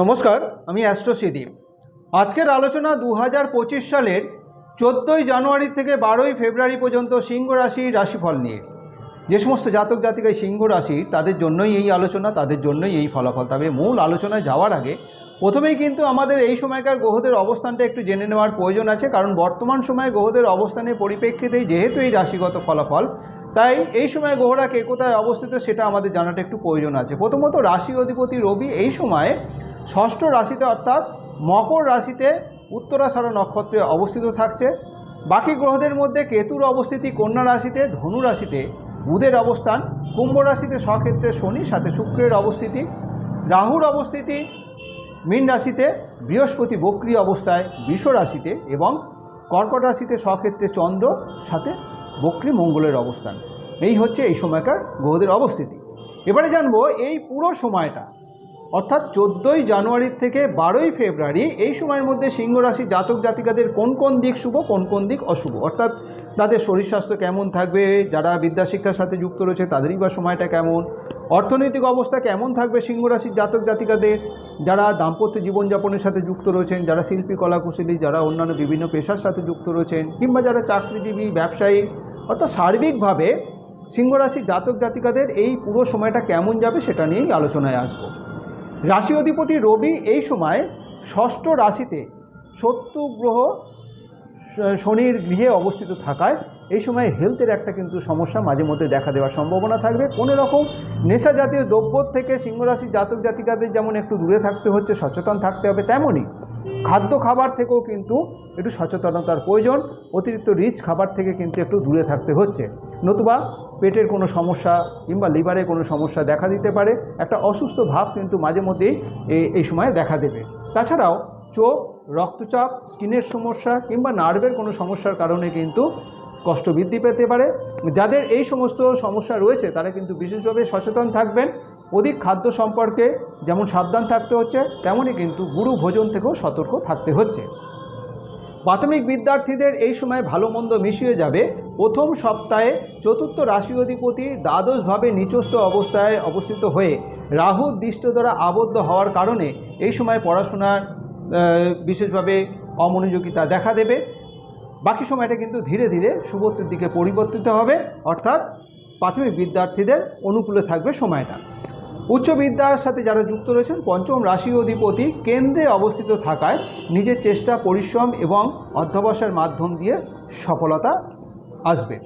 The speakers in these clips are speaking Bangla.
নমস্কার, আমি অ্যাস্ট্রোসিদীপ আজকের আলোচনা দু হাজার পঁচিশ সালের চোদ্দোই জানুয়ারি থেকে বারোই ফেব্রুয়ারি পর্যন্ত সিংহ রাশি রাশিফল নিয়ে। যে সমস্ত জাতক জাতিকায় সিংহ রাশি, তাদের জন্যই এই আলোচনা, তাদের জন্যই এই ফলাফল। তবে মূল আলোচনায় যাওয়ার আগে প্রথমেই কিন্তু আমাদের এই সময়কার গ্রহদের অবস্থানটা একটু জেনে নেওয়ার প্রয়োজন আছে, কারণ বর্তমান সময়ে গ্রহদের অবস্থানের পরিপ্রেক্ষিতেই যেহেতু এই রাশিগত ফলাফল তাই এই সময় গ্রহরা কে কোথায় অবস্থিত সেটা আমাদের জানাটা একটু প্রয়োজন আছে। প্রথমত রাশি অধিপতি রবি এই সময়ে ষষ্ঠ রাশিতে অর্থাৎ মকর রাশিতে উত্তরাষাঢ় নক্ষত্রে অবস্থিত থাকছে। বাকি গ্রহদের মধ্যে কেতুর অবস্থিতি কন্যা রাশিতে, ধনু রাশিতে বুধের অবস্থান, কুম্ভ রাশিতে স্বক্ষেত্রে শনি, সাথে শুক্রের অবস্থিতি। রাহুর অবস্থিতি মীন রাশিতে, বৃহস্পতি বক্রি অবস্থায়, বৃষ রাশিতে এবং কর্কট রাশিতে স্বক্ষেত্রে চন্দ্র, সাথে বক্রি মঙ্গলের অবস্থান। এই হচ্ছে এই সময়কার গ্রহদের অবস্থিতি। এবারে জানব এই পুরো সময়টা, অর্থাৎ চোদ্দোই জানুয়ারি থেকে বারোই ফেব্রুয়ারি, এই সময়ের মধ্যে সিংহ রাশি জাতক জাতিকাদের কোন কোন দিক শুভ, কোন কোন দিক অশুভ? অর্থাৎ তাদের শরীর স্বাস্থ্য কেমন থাকবে? যারা বিদ্যাশিক্ষার সাথে যুক্ত রয়েছে, তাদেরই বা সময়টা কেমন? অর্থনৈতিক অবস্থা কেমন থাকবে সিংহ রাশির জাতক জাতিকাদের? যারা দাম্পত্য জীবনযাপনের সাথে যুক্ত রয়েছেন, যারা শিল্পী, কলাকুশলী, যারা অন্যান্য বিভিন্ন পেশার সাথে যুক্ত রয়েছেন, কিংবা যারা চাকরিজীবী, ব্যবসায়ী, অর্থাৎ সার্বিকভাবে সিংহ রাশির জাতক জাতিকাদের এই পুরো সময়টা কেমন যাবে সেটা নিয়েই আলোচনায় আসব। রাশি অধিপতি রবি এই সময় ষষ্ঠ রাশিতে শত্রু গ্রহ শনির গৃহে অবস্থিত থাকায় এই সময় হেলথের একটা কিন্তু সমস্যা মাঝে মধ্যে দেখা দেওয়ার সম্ভাবনা থাকবে। কোনো রকম নেশা জাতীয় দ্রব্য থেকে সিংহরাশি জাতক জাতিকাদের যেমন একটু দূরে থাকতে হচ্ছে, সচেতন থাকতে হবে, তেমনই খাদ্য খাবার থেকেও কিন্তু একটু সচেতনতার প্রয়োজন, অতিরিক্ত রিচ খাবার থেকে কিন্তু একটু দূরে থাকতে হচ্ছে। নতুবা পেটের কোনো সমস্যা কিংবা লিভারে কোনো সমস্যা দেখা দিতে পারে, একটা অসুস্থ ভাব কিন্তু মাঝে মধ্যেই এই এই সময় দেখা দেবে। তাছাড়াও চোখ, রক্তচাপ স্কিনের সমস্যা কিংবা নার্ভের কোনো সমস্যার কারণে কিন্তু কষ্ট বৃদ্ধি পেতে পারে। যাদের এই সমস্ত সমস্যা রয়েছে, তারা কিন্তু বিশেষভাবে সচেতন থাকবেন। অধিক খাদ্য সম্পর্কে যেমন সাবধান থাকতে হচ্ছে, তেমনই কিন্তু গুরু ভোজন থেকেও সতর্ক থাকতে হচ্ছে। প্রাথমিক বিদ্যার্থীদের এই সময় ভালো মন্দ মিশিয়ে যাবে। প্রথম সপ্তাহে চতুর্থ রাশি অধিপতি দ্বাদশভাবে নিচস্থ অবস্থায় অবস্থিত হয়ে রাহু দৃষ্ট দ্বারা আবদ্ধ হওয়ার কারণে এই সময় পড়াশোনার বিশেষভাবে অমনোযোগিতা দেখা দেবে। বাকি সময়টা কিন্তু ধীরে ধীরে শুভত্বের দিকে পরিবর্তিত হবে, অর্থাৎ প্রাথমিক বিদ্যার্থীদের অনুকূলে থাকবে সময়টা। উচ্চ বিদ্যার সাথে যারা যুক্ত রয়েছেন, পঞ্চম রাশি অধিপতি কেন্দ্রে অবস্থিত থাকায় নিজের চেষ্টা, পরিশ্রম এবং অধ্যবসায়ের মাধ্যম দিয়ে সফলতা আসবে।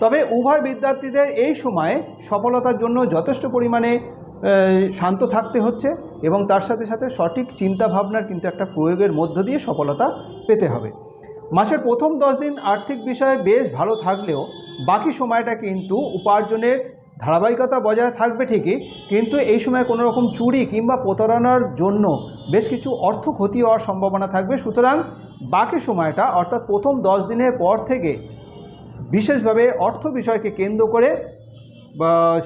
তবে উভয় বিদ্যার্থীদের এই সময়ে সফলতার জন্য যথেষ্ট পরিমাণে শান্ত থাকতে হচ্ছে এবং তার সাথে সাথে সঠিক চিন্তা ভাবনার কিন্তু একটা প্রয়োগের মধ্য দিয়ে সফলতা পেতে হবে। মাসের প্রথম দশ দিন আর্থিক বিষয়ে বেশ ভালো থাকলেও বাকি সময়টা কিন্তু উপার্জনের ধারাবাহিকতা বজায় থাকবে ঠিকই, কিন্তু এই সময় কোনো রকম চুরি কিংবা প্রতারণার জন্য বেশ কিছু অর্থ ক্ষতি হওয়ার সম্ভাবনা থাকবে। সুতরাং বাকি সময়টা, অর্থাৎ প্রথম দশ দিনের পর থেকে বিশেষভাবে অর্থ বিষয়কে কেন্দ্র করে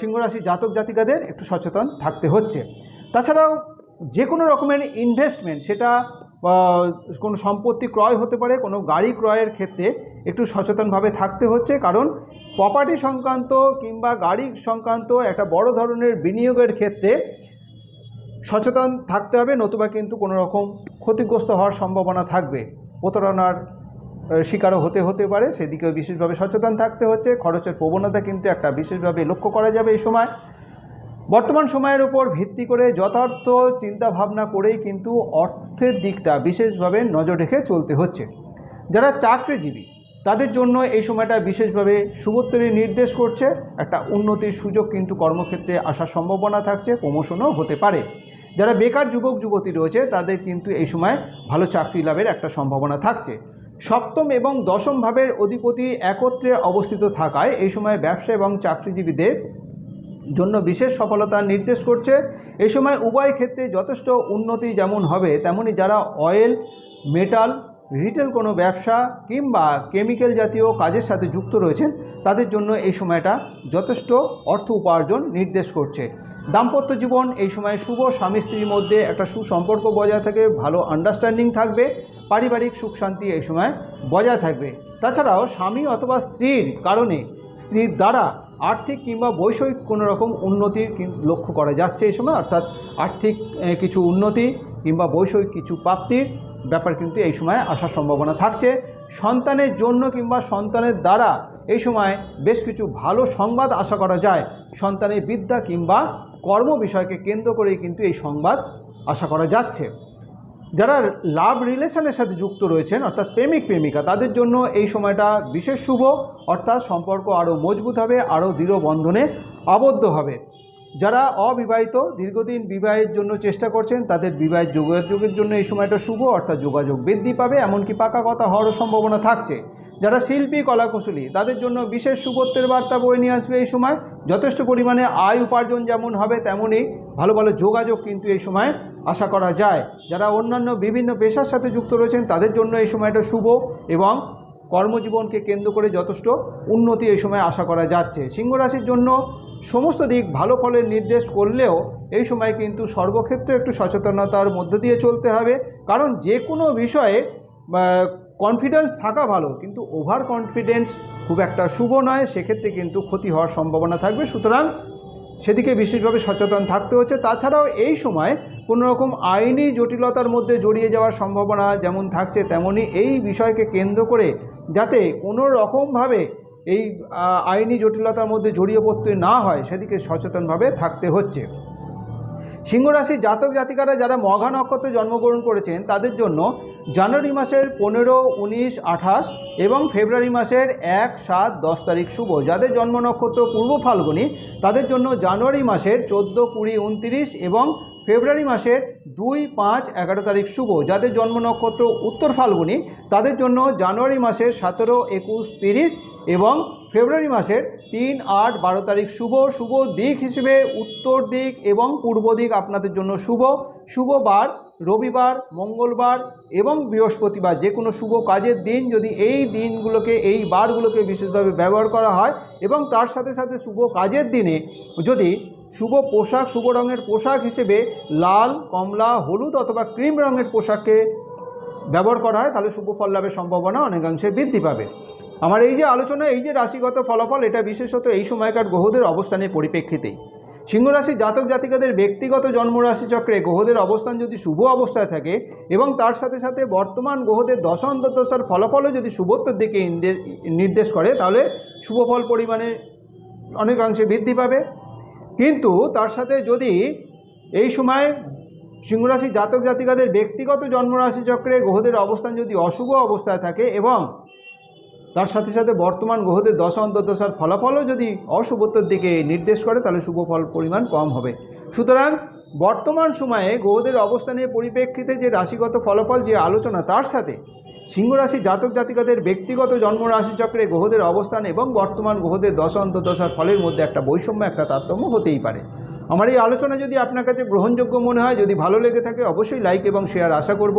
সিংহরাশি জাতক জাতিকাদের একটু সচেতন থাকতে হচ্ছে। তাছাড়াও যে কোনো রকমের ইনভেস্টমেন্ট সেটা বা কোনো সম্পত্তি ক্রয় হতে পারে, কোনো গাড়ি ক্রয়ের ক্ষেত্রে একটু সচেতনভাবে থাকতে হচ্ছে। কারণ প্রপার্টি সংক্রান্ত কিংবা গাড়ি সংক্রান্ত একটা বড় ধরনের বিনিয়োগের ক্ষেত্রে সচেতন থাকতে হবে, নতুবা কিন্তু কোনো রকম ক্ষতিগ্রস্ত হওয়ার সম্ভাবনা থাকবে। প্রতারণার শিকারও হতে হতে পারে, সেদিকেও বিশেষভাবে সচেতন থাকতে হচ্ছে। খরচের প্রবণতা কিন্তু একটা বিশেষভাবে লক্ষ্য করা যাবে এই সময়। বর্তমান সময়ের উপর ভিত্তি করে যথার্থ চিন্তা ভাবনা করেই কিন্তু অর্থের দিকটা বিশেষভাবে নজর রেখে চলতে হচ্ছে। যারা চাকরিজীবী, তাদের জন্য এই সময়টা বিশেষভাবে শুভত্তরী নির্দেশ করছে। একটা উন্নতির সুযোগ কিন্তু কর্মক্ষেত্রে আসার সম্ভাবনা থাকছে, প্রমোশনও হতে পারে। যারা বেকার যুবক, যুবতী রয়েছে, তাদের কিন্তু এই সময় ভালো চাকরি লাভের একটা সম্ভাবনা থাকছে। সপ্তম এবং দশম ভাবের অধিপতি একত্রে অবস্থিত থাকায় এই সময় ব্যবসা এবং চাকরিজীবীদের জন্য বিশেষ সফলতা নির্দেশ করছে। এই সময় উভয় ক্ষেত্রে যথেষ্ট উন্নতি যেমন হবে, তেমনি যারা অয়েল, মেটাল, রিটেল কোনো ব্যবসা কিংবা কেমিক্যাল জাতীয় কাজের সাথে যুক্ত রয়েছেন, তাদের জন্য এই সময়টা যথেষ্ট অর্থ উপার্জন নির্দেশ করছে। দাম্পত্য জীবন এই সময় শুভ স্বামী স্ত্রীর মধ্যে একটা সুসম্পর্ক বজায় থাকে, ভালো আন্ডারস্ট্যান্ডিং থাকবে, পারিবারিক সুখ শান্তি এই সময় বজায় থাকবে। তাছাড়াও স্বামী অথবা স্ত্রীর কারণে স্ত্রীর দ্বারা আর্থিক কিংবা বৈষয়িক কোনো রকম উন্নতির লক্ষ্য করা যাচ্ছে এই সময়? অর্থাৎ আর্থিক কিছু উন্নতি কিংবা বৈষয়িক কিছু প্রাপ্তির ব্যাপার কিন্তু এই সময় আসার সম্ভাবনা থাকছে। সন্তানের জন্য কিংবা সন্তানের দ্বারা এই সময় বেশ কিছু ভালো সংবাদ আশা করা যায়। সন্তানের বিদ্যা কিংবা কর্ম বিষয়কে কেন্দ্র করেই কিন্তু এই সংবাদ আশা করা যাচ্ছে। যারা লাভ রিলেশনের সাথে যুক্ত রয়েছেন, অর্থাৎ প্রেমিক, প্রেমিকা, তাদের জন্য এই সময়টা বিশেষ শুভ। অর্থাৎ সম্পর্ক আরও মজবুত হবে, আরও দৃঢ় বন্ধনে আবদ্ধ হবে। যারা অবিবাহিত, দীর্ঘদিন বিবাহের জন্য চেষ্টা করছেন, তাদের বিবাহের যোগাযোগের জন্য এই সময়টা শুভ, অর্থাৎ যোগাযোগ বৃদ্ধি পাবে। এমনকি পাকা কথা হওয়ারও সম্ভাবনা থাকছে। যারা শিল্পী, কলাকুশলী, তাদের জন্য বিশেষ শুভত্বের বার্তা বয়ে নিয়ে আসবে এই সময়। যথেষ্ট পরিমাণে আয় উপার্জন যেমন হবে তেমনই ভালো ভালো যোগাযোগ কিন্তু এই সময় আশা করা যায়। যারা অন্যান্য বিভিন্ন পেশার সাথে যুক্ত রয়েছেন, তাদের জন্য এই সময়টা শুভ এবং কর্মজীবনকে কেন্দ্র করে যথেষ্ট উন্নতি এই সময় আশা করা যাচ্ছে। সিংহ রাশির জন্য সমস্ত দিক ভালো ফলের নির্দেশ করলেও এই সময় কিন্তু সর্বক্ষেত্রে একটু সচেতনতার মধ্য দিয়ে চলতে হবে। কারণ যে কোনো বিষয়ে কনফিডেন্স থাকা ভালো, কিন্তু ওভার কনফিডেন্স খুব একটা শুভ নয়, সেক্ষেত্রে কিন্তু ক্ষতি হওয়ার সম্ভাবনা থাকবে। সুতরাং সেদিকে বিশেষভাবে সচেতন থাকতে হচ্ছে। তাছাড়াও এই সময় কোনো রকম আইনি জটিলতার মধ্যে জড়িয়ে যাওয়ার সম্ভাবনা যেমন থাকছে তেমনই এই বিষয়কে কেন্দ্র করে যাতে কোনো রকমভাবে এই আইনি জটিলতার মধ্যে জড়িয়ে পড়তে না হয়, সেদিকে সচেতনভাবে থাকতে হচ্ছে। সিংহ রাশির জাতক জাতিকারা যারা মঘা নক্ষত্রে জন্মগ্রহণ করেছেন, তাদের জন্য জানুয়ারি মাসের পনেরো, উনিশ, আঠাশ এবং ফেব্রুয়ারি মাসের এক, সাত, দশ তারিখ শুভ। যাদের জন্ম নক্ষত্র পূর্ব ফাল্গুনি, তাদের জন্য জানুয়ারি মাসের চোদ্দ, কুড়ি, উনতিরিশ এবং ফেব্রুয়ারি মাসের দুই, পাঁচ, এগারো তারিখ শুভ। যাদের জন্ম নক্ষত্র উত্তর ফাল্গুনি, তাদের জন্য জানুয়ারি মাসের সতেরো, একুশ, তিরিশ এবং ফেব্রুয়ারি মাসের তিন আট বারো তারিখ শুভ শুভ দিক হিসেবে উত্তর দিক এবং পূর্ব দিক আপনাদের জন্য শুভ। শুভ বার, রবিবার, মঙ্গলবার এবং বৃহস্পতিবার যে কোনো শুভ কাজের দিন যদি এই দিনগুলোকে, এই বারগুলোকে বিশেষভাবে ব্যবহার করা হয় এবং তার সাথে সাথে শুভ কাজের দিনে যদি শুভ পোশাক, শুভ রঙের পোশাক হিসেবে লাল, কমলা, হলুদ অথবা ক্রিম রঙের পোশাককে ব্যবহার করা হয়, তাহলে শুভ ফল লাভের সম্ভাবনা অনেকাংশে বৃদ্ধি পাবে। আমার এই যে আলোচনা, এই যে রাশিগত ফলাফল, এটা বিশেষত এই সময়কার গ্রহদের অবস্থানের পরিপ্রেক্ষিতেই। সিংহ রাশি জাতক জাতিকাদের ব্যক্তিগত জন্মরাশি চক্রে গ্রহদের অবস্থান যদি শুভ অবস্থায় থাকে এবং তার সাথে সাথে বর্তমান গ্রহদের দশ অন্তর্দশার ফলাফলও যদি শুভত্বের দিকে নির্দেশ করে, তাহলে শুভ ফল পরিমাণে অনেকাংশে বৃদ্ধি পাবে। কিন্তু তার সাথে যদি এই সময় সিংহরাশি জাতক জাতিকাদের ব্যক্তিগত জন্মরাশি চক্রে গ্রহদের অবস্থান যদি অশুভ অবস্থায় থাকে এবং তার সাথে সাথে বর্তমান গ্রহদের দশ অন্তর্দশার ফলাফলও যদি অশুভত্বের দিকে নির্দেশ করে, তাহলে শুভ ফল পরিমাণ কম হবে। সুতরাং বর্তমান সময়ে গ্রহদের অবস্থানের পরিপ্রেক্ষিতে যে রাশিগত ফলাফল যে আলোচনা, তার সাথে সিংহরাশি জাতক জাতিকাদের ব্যক্তিগত জন্মরাশি চক্রে গ্রহদের অবস্থান এবং বর্তমান গ্রহদের দশ অন্তর্দশার ফলের মধ্যে একটা বৈষম্য, একটা তারতম্য হতেই পারে। আমার এই আলোচনা যদি আপনার কাছে গ্রহণযোগ্য মনে হয়, যদি ভালো লেগে থাকে, অবশ্যই লাইক এবং শেয়ার আশা করব।